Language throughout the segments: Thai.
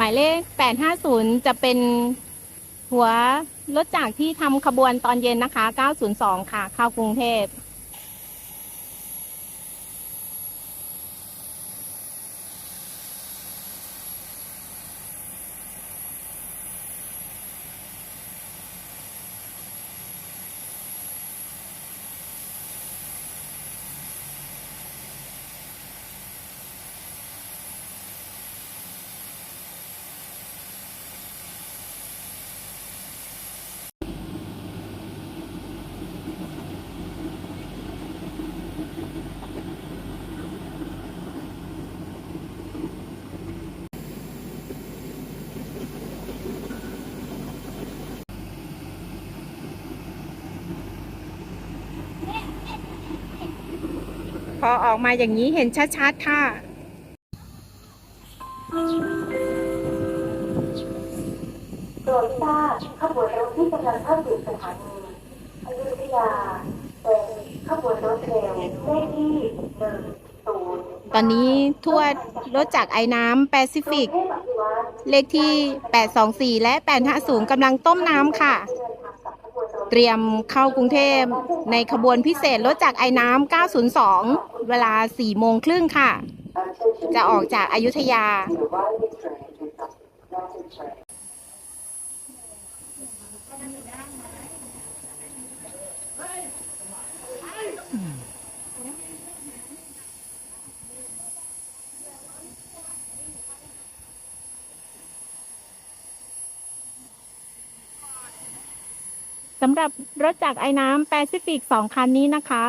หมายเลข 850 จะเป็นหัวรถจากที่ทำขบวนตอนเย็นนะคะ 902 ค่ะ เข้ากรุงเทพ พอออกมาอย่างนี้เห็นชัดๆค่ะโปรดทราบขบวนรถที่กำลังเข้าสู่สถานีอยุธยาเป็นขบวนรถเร็วเลขที่หนึ่งศูนย์ตอนนี้ทวดรถจากไอ้น้ำแปซิฟิกเทพอภิวัตรเลขที่ 824 และ 850กำลังต้มน้ำค่ะ เตรียมเข้ากรุงเทพในขบวนพิเศษรถจากไอ้น้ำ 902 เวลา 4 โมงครึ่งค่ะ จะออกจากอายุทยาำหรับรถจากไอ้น้ำแปซิฟิกสองคันนี้นะคะ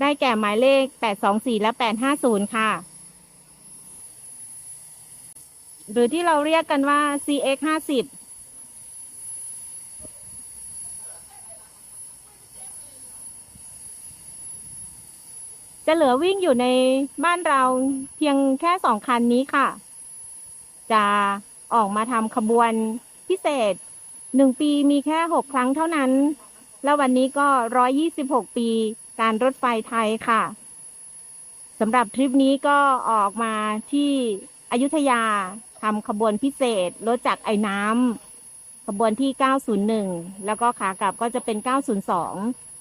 ได้แก่หมายเลข 824 และ 850 ค่ะ หรือที่เราเรียกกันว่า CX 50จะเหลือวิ่งอยู่ในบ้านเราเพียงแค่สองคันนี้ค่ะ จะออกมาทำขบวนพิเศษ หนึ่งปีมีแค่หกครั้งเท่านั้น แล้ววันนี้ก็ร้อยี่สิบหกปีการรถไฟไทยค่ะสำหรับทริปนี้ก็ออกมาที่อยุธยาทำขบวนพิเศษรถจากไอ้น้ำขบวนที่ 901 แล้วก็ขากลับก็จะเป็น 902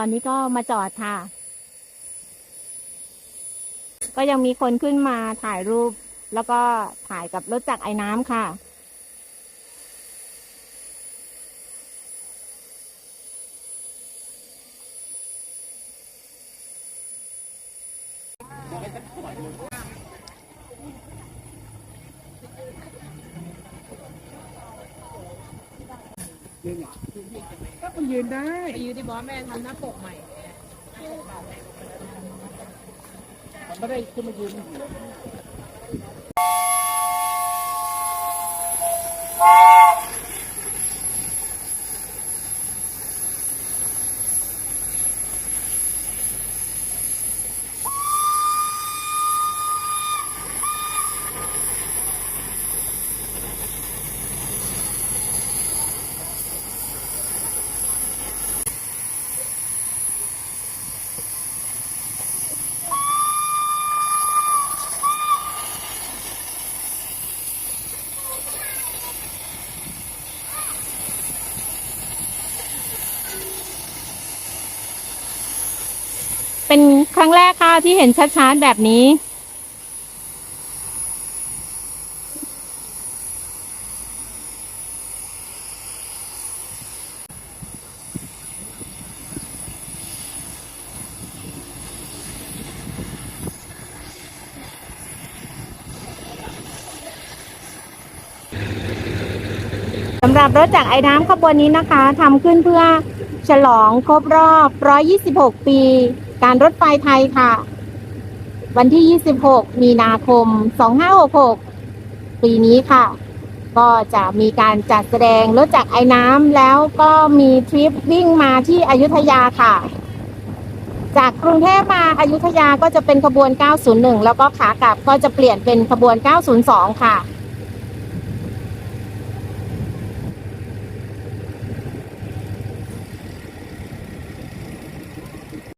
ตอนนี้ก็มาจอดค่ะ ก็ยังมีคนขึ้นมาถ่ายรูป แล้วก็ถ่ายกับรถจักรไอ้น้ำค่ะ ก็มันยืนได้ไปยืนที่บอสแม่ทำหน้าปกใหม่มันไม่ได้ขึ้นมายืน ครั้งแรกค่ะที่เห็นชัดๆแบบนี้ สำหรับรถจากไอ้น้ำขบวนนี้นะคะทำขึ้นเพื่อฉลองครบรอบ 126 ปี การรถไฟไทยค่ะ วันที่ 26 มีนาคม 2566 ปีนี้ค่ะ ก็จะมีการจัดแสดงรถจากไอ้น้ำแล้วก็มีทริปวิ่งมาที่อยุธยาค่ะ จากกรุงเทพมาอายุทยาก็จะเป็นขบวน 901 แล้วก็ขากลับก็จะเปลี่ยนเป็นขบวน 902 ค่ะ